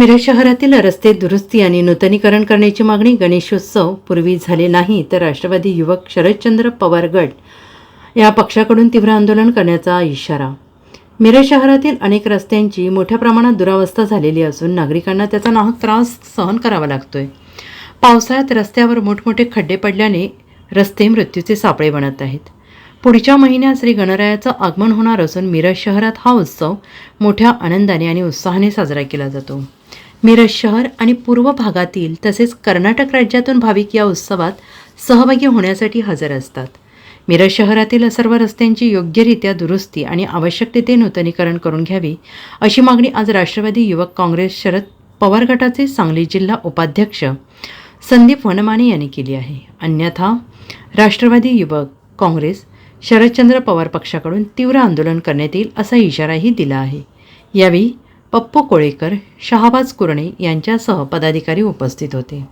मिरज शहरातील रस्ते दुरुस्ती आणि नूतनीकरण करण्याची मागणी गणेशोत्सव पूर्वी झाले नाही तर राष्ट्रवादी युवक शरदचंद्र पवार गट या पक्षाकडून तीव्र आंदोलन करण्याचा इशारा. मिरज शहरातील अनेक रस्त्यांची मोठ्या प्रमाणात दुरावस्था झालेली असून नागरिकांना त्याचा नाहक त्रास सहन करावा लागतोय. पावसाळ्यात रस्त्यावर मोठमोठे खड्डे पडल्याने रस्ते मृत्यूचे सापळे बनत आहेत. पुढच्या महिन्यात श्री गणरायाचं आगमन होणार असून मिरज शहरात हा उत्सव मोठ्या आनंदाने आणि उत्साहाने साजरा केला जातो. मिरज शहर आणि पूर्व भागातील तसेच कर्नाटक राज्यातून भाविक या उत्सवात सहभागी होण्यासाठी हजर असतात. मिरज शहरातील सर्व रस्त्यांची योग्यरित्या दुरुस्ती आणि आवश्यक तिथे नूतनीकरण करून घ्यावी अशी मागणी आज राष्ट्रवादी युवक काँग्रेस शरद पवार गटाचे सांगली जिल्हा उपाध्यक्ष संदीप वनमाने यांनी केली आहे. अन्यथा राष्ट्रवादी युवक काँग्रेस शरदचंद्र पवार पक्षाकडून तीव्र आंदोलन करण्यात येईल असा इशाराही दिला आहे. यावेळी पप्पू कोळेकर शहाबाज कुरणे यांच्यासह पदाधिकारी उपस्थित होते.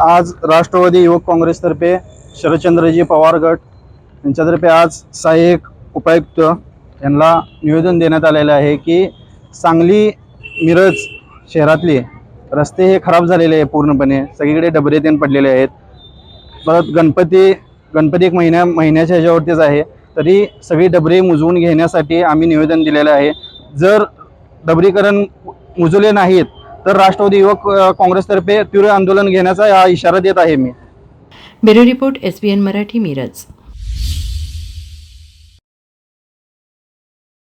आज राष्ट्रवादी युवक काँग्रेसतर्फे शरदचंद्रजी पवार गट यांच्यातर्फे आज सहाय्यक उपायुक्त यांना निवेदन देण्यात आलेलं आहे की सांगली मिरज शहरातले रस्ते हे खराब झालेले आहे पूर्णपणे. सगळीकडे डबरे तेन पडलेले आहेत. परत गणपती गणपती एक महिन्या महिन्याच्या ह्याच्यावरतीच आहे. तरी सगळी डबरे मुजवून घेण्यासाठी आम्ही निवेदन दिलेलं आहे. जर डबरीकरण उजवले नाहीत तर राष्ट्रवादी युवक काँग्रेसतर्फे तीव्र आंदोलन घेण्याचा इशारा देत आहे मी. Bureau report S B N Marathi Miraj.